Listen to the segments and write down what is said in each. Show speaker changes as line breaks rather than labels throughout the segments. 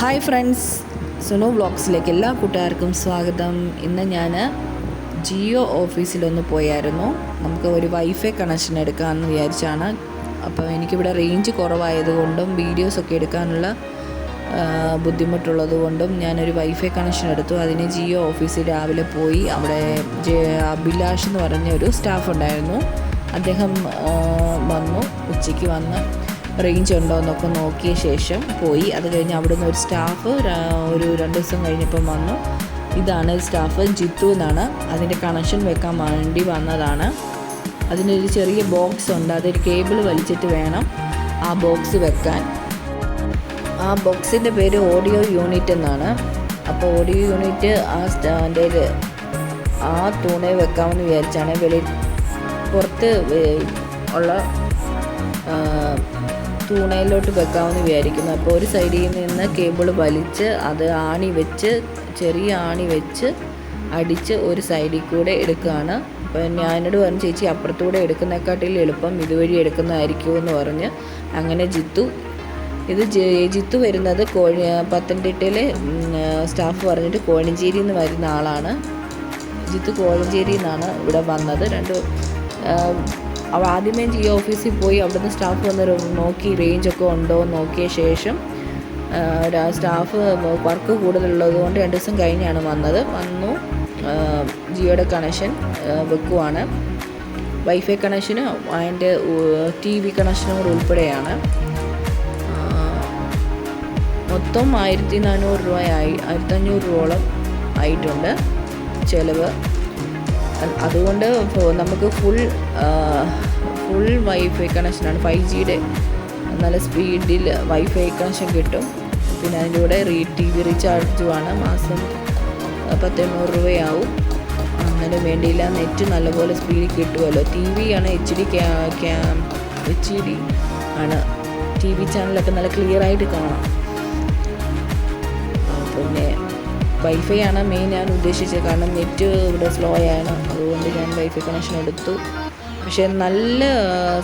Hi friends Sunu വ്ളോഗ്സിലേക്ക് എല്ലാ കൂട്ടുകാർക്കും സ്വാഗതം. ഇന്ന് ഞാൻ ജിയോ ഓഫീസിലൊന്ന് പോയായിരുന്നു. നമുക്ക് ഒരു വൈഫൈ കണക്ഷൻ എടുക്കാമെന്ന് വിചാരിച്ചാണ്. അപ്പോൾ എനിക്കിവിടെ റേഞ്ച് കുറവായതുകൊണ്ടും വീഡിയോസൊക്കെ എടുക്കാനുള്ള ബുദ്ധിമുട്ടുള്ളത് കൊണ്ടും ഞാനൊരു വൈഫൈ കണക്ഷൻ എടുത്തു. അതിന് ജിയോ ഓഫീസിൽ രാവിലെ പോയി അവിടെ അഭിലാഷ് എന്ന് പറഞ്ഞ ഒരു സ്റ്റാഫ് ഉണ്ടായിരുന്നു. അദ്ദേഹം വന്നു ഉച്ചയ്ക്ക് വന്ന് റേഞ്ച് ഉണ്ടോ എന്നൊക്കെ നോക്കിയ ശേഷം പോയി. അത് കഴിഞ്ഞ് അവിടുന്ന് ഒരു സ്റ്റാഫ് ഒരു രണ്ട് ദിവസം കഴിഞ്ഞപ്പം വന്നു. ഇതാണ് സ്റ്റാഫ് ജിത്തു എന്നാണ്. അതിന്റെ കണക്ഷൻ വെക്കാൻ വേണ്ടി വന്നതാണ്. അതിനൊരു ചെറിയ ബോക്സ് ഉണ്ട്. അതൊരു കേബിൾ വലിച്ചിട്ട് വേണം ആ ബോക്സ് വെക്കാൻ. ആ ബോക്സിന്റെ പേര് ഓഡിയോ യൂണിറ്റ് എന്നാണ്. അപ്പോൾ ഓഡിയോ യൂണിറ്റ് ആ സ്റ്റാന്റെ ആ തൂണെ വെക്കാമെന്ന് വിചാരിച്ചാണ്. വെളി പുറത്ത് ഉള്ള തൂണയിലോട്ട് വെക്കാമെന്ന് വിചാരിക്കുന്നു. അപ്പോൾ ഒരു സൈഡിൽ നിന്ന് കേബിൾ വലിച്ച് അത് ആണി വെച്ച് ചെറിയ ആണി വെച്ച് അടിച്ച് ഒരു സൈഡിൽ കൂടെ എടുക്കുകയാണ്. അപ്പോൾ ഞാനോട് പറഞ്ഞു ചേച്ചി അപ്പുറത്തൂടെ എടുക്കുന്നതിനെക്കാട്ടിൽ എളുപ്പം ഇതുവഴി എടുക്കുന്നതായിരിക്കും എന്ന് പറഞ്ഞ് അങ്ങനെ ജിത്തു ഇത് ജിത്തു വരുന്നത് കോഴി പത്തനംതിട്ടയിലെ സ്റ്റാഫ് പറഞ്ഞിട്ട് കോഴഞ്ചേരി എന്ന് വരുന്ന ആളാണ്. ജിത്തു കോഴഞ്ചേരി എന്നാണ് ഇവിടെ വന്നത്. രണ്ട് അവ ആദ്യമേ ജിയോ ഓഫീസിൽ പോയി അവിടുന്ന് സ്റ്റാഫ് വന്ന് നോക്കി റേഞ്ചൊക്കെ ഉണ്ടോ എന്ന് നോക്കിയ ശേഷം സ്റ്റാഫ് വർക്ക് കൂടുതലുള്ളത് കൊണ്ട് രണ്ട് ദിവസം കഴിഞ്ഞാണ് വന്നത്. വന്നു ജിയോയുടെ കണക്ഷൻ വെക്കുവാണ്. വൈഫൈ കണക്ഷനും അതിന്റെ ടി വി കണക്ഷനും കൂടെ ഉൾപ്പെടെയാണ്. മൊത്തം ആയിരത്തി നാനൂറ് രൂപയായി ആയിരത്തഞ്ഞൂറ് രൂപയോളം ആയിട്ടുണ്ട് ചിലവ്. അതുകൊണ്ട് നമുക്ക് ഫുൾ ഫുൾ വൈഫൈ കണക്ഷനാണ് ഫൈവ് ജിയുടെ നല്ല സ്പീഡിൽ വൈഫൈ കണക്ഷൻ കിട്ടും. പിന്നെ അതിന്റെ കൂടെ റീ ടി വി റീചാർജുമാണ് മാസം പത്തെണ്ണൂറ് രൂപയാവും. അങ്ങനെ വേണ്ടിയില്ല. നെറ്റ് നല്ലപോലെ സ്പീഡിൽ കിട്ടുമല്ലോ ടി ആണ് എച്ച് ഡി എച്ച് ഡി ആണ്. ടി വി ചാനലൊക്കെ നല്ല ക്ലിയർ ആയിട്ട് കാണാം. വൈഫൈ ആണ് മെയിൻ ഞാൻ ഉദ്ദേശിച്ചത്. കാരണം നെറ്റ് ഇവിടെ സ്ലോ ആണ്. അതുകൊണ്ട് ഞാൻ വൈഫൈ കണക്ഷൻ എടുത്തു. പക്ഷേ നല്ല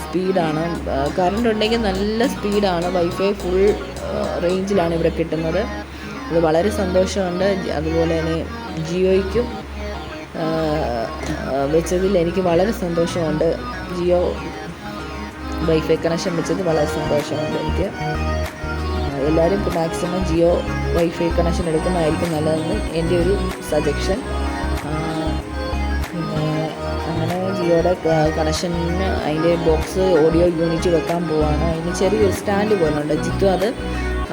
സ്പീഡാണ് കറണ്ട് ഉണ്ടെങ്കിൽ നല്ല സ്പീഡാണ് വൈഫൈ ഫുൾ റേഞ്ചിലാണ് ഇവിടെ കിട്ടുന്നത്. അത് വളരെ സന്തോഷമുണ്ട്. അതുപോലെ തന്നെ ജിയോയ്ക്കും വെച്ചതിൽ എനിക്ക് വളരെ സന്തോഷമുണ്ട്. ജിയോ വൈഫൈ കണക്ഷൻ വെച്ചത് വളരെ സന്തോഷമുണ്ട് എനിക്ക്. എല്ലാവരും മാക്സിമം ജിയോ വൈഫൈ കണക്ഷൻ എടുക്കുന്നതായിരിക്കും നല്ലതെന്ന് എന്റെ ഒരു സജഷൻ അങ്ങനെ ജിയോയുടെ കണക്ഷന് അതിന്റെ ബോക്സ് ഓഡിയോ യൂണിറ്റ് വെക്കാൻ പോവാണ്. അതിന് ചെറിയൊരു സ്റ്റാൻഡ് പോലെ ഉണ്ട് ജിത്തു അത്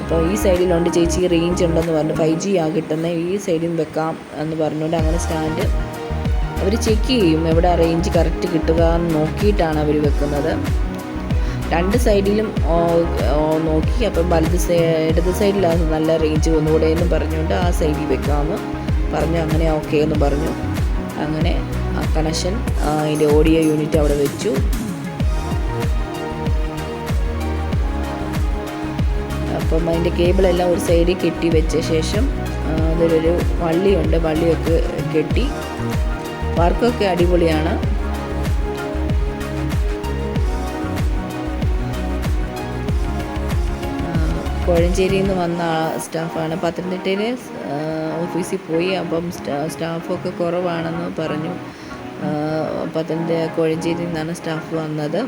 അപ്പോൾ ഈ സൈഡിലുണ്ട് ചേച്ചി റേഞ്ച് ഉണ്ടെന്ന് പറഞ്ഞു. ഫൈവ് ജി ആ കിട്ടുന്നത് ഈ സൈഡിൽ വെക്കാം എന്ന് പറഞ്ഞുകൊണ്ട് അങ്ങനെ സ്റ്റാൻഡ് അവർ ചെക്ക് ചെയ്യും. എവിടെ റേഞ്ച് കറക്റ്റ് കിട്ടുക എന്ന് നോക്കിയിട്ടാണ് അവർ വെക്കുന്നത്. രണ്ട് സൈഡിലും നോക്കി. അപ്പം വലത് ഇടത് സൈഡിലാണ് നല്ല റേഞ്ച് ഒന്നുകൂടെ എന്ന് പറഞ്ഞുകൊണ്ട് ആ സൈഡിൽ വെക്കാമെന്ന് പറഞ്ഞു. അങ്ങനെ ഓക്കെ എന്ന് പറഞ്ഞു. അങ്ങനെ ആ കണക്ഷൻ അതിന്റെ ഓഡിയോ യൂണിറ്റ് അവിടെ വെച്ചു. അപ്പം അതിന്റെ കേബിളെല്ലാം ഒരു സൈഡിൽ കെട്ടി വെച്ച ശേഷം അതിലൊരു വള്ളിയുണ്ട്. വള്ളിയൊക്കെ കെട്ടി. വർക്കൊക്കെ അടിപൊളിയാണ്. കോഴഞ്ചേരിയിൽ നിന്ന് വന്ന സ്റ്റാഫാണ്. പത്തനംതിട്ടയിൽ ഓഫീസിൽ പോയി. അപ്പം സ്റ്റാ- സ്റ്റാഫൊക്കെ കുറവാണെന്ന് പറഞ്ഞു. പത്തനംതിട്ട കോഴഞ്ചേരിയിൽ നിന്നാണ് സ്റ്റാഫ് വന്നത്.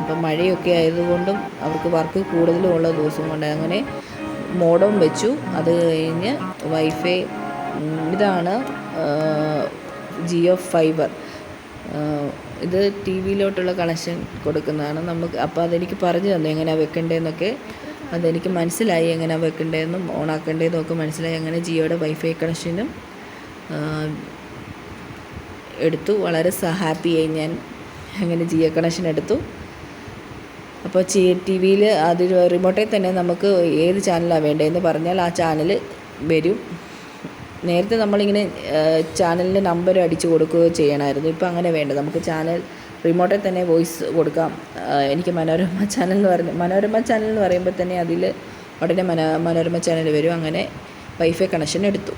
അപ്പം മഴയൊക്കെ ആയതുകൊണ്ടും അവർക്ക് വർക്ക് കൂടുതലും ഉള്ള ദിവസം കൊണ്ട് അങ്ങനെ മോഡം വെച്ചു. അത് കഴിഞ്ഞ് വൈഫൈ ഇതാണ് ജിയോ ഫൈബർ. ഇത് ടി വിയിലോട്ടുള്ള കണക്ഷൻ കൊടുക്കുന്നതാണ്. നമുക്ക് അപ്പോൾ അതെനിക്ക് പറഞ്ഞു തന്നു എങ്ങനെയാണ് വെക്കേണ്ടതെന്നൊക്കെ അതെനിക്ക് മനസ്സിലായി എങ്ങനെ വെക്കേണ്ടതെന്നും ഓണാക്കേണ്ടതെന്നും ഒക്കെ മനസ്സിലായി. അങ്ങനെ ജിയോയുടെ വൈഫൈ കണക്ഷനും എടുത്തു. വളരെ ഹാപ്പിയായി ഞാൻ അങ്ങനെ ജിയോ കണക്ഷൻ എടുത്തു. അപ്പോൾ ചി ടി വിയിൽ അത് റിമോട്ടിൽ തന്നെ നമുക്ക് ഏത് ചാനലാണ് വേണ്ടതെന്ന് പറഞ്ഞാൽ ആ ചാനൽ വരും. നേരത്തെ നമ്മളിങ്ങനെ ചാനലിന്റെ നമ്പർ അടിച്ചു കൊടുക്കുകയോ ചെയ്യണമായിരുന്നു. ഇപ്പോൾ അങ്ങനെ വേണ്ട. നമുക്ക് ചാനൽ റിമോട്ടിൽ തന്നെ വോയിസ് കൊടുക്കാം. എനിക്ക് മനോരമ ചാനൽ എന്ന് പറഞ്ഞ മനോരമ ചാനൽ എന്ന് പറയുമ്പോൾ തന്നെ അതിൽ ഉടനെ മനോ മനോരമ ചാനൽ വരും. അങ്ങനെ വൈഫൈ കണക്ഷൻ എടുത്തു.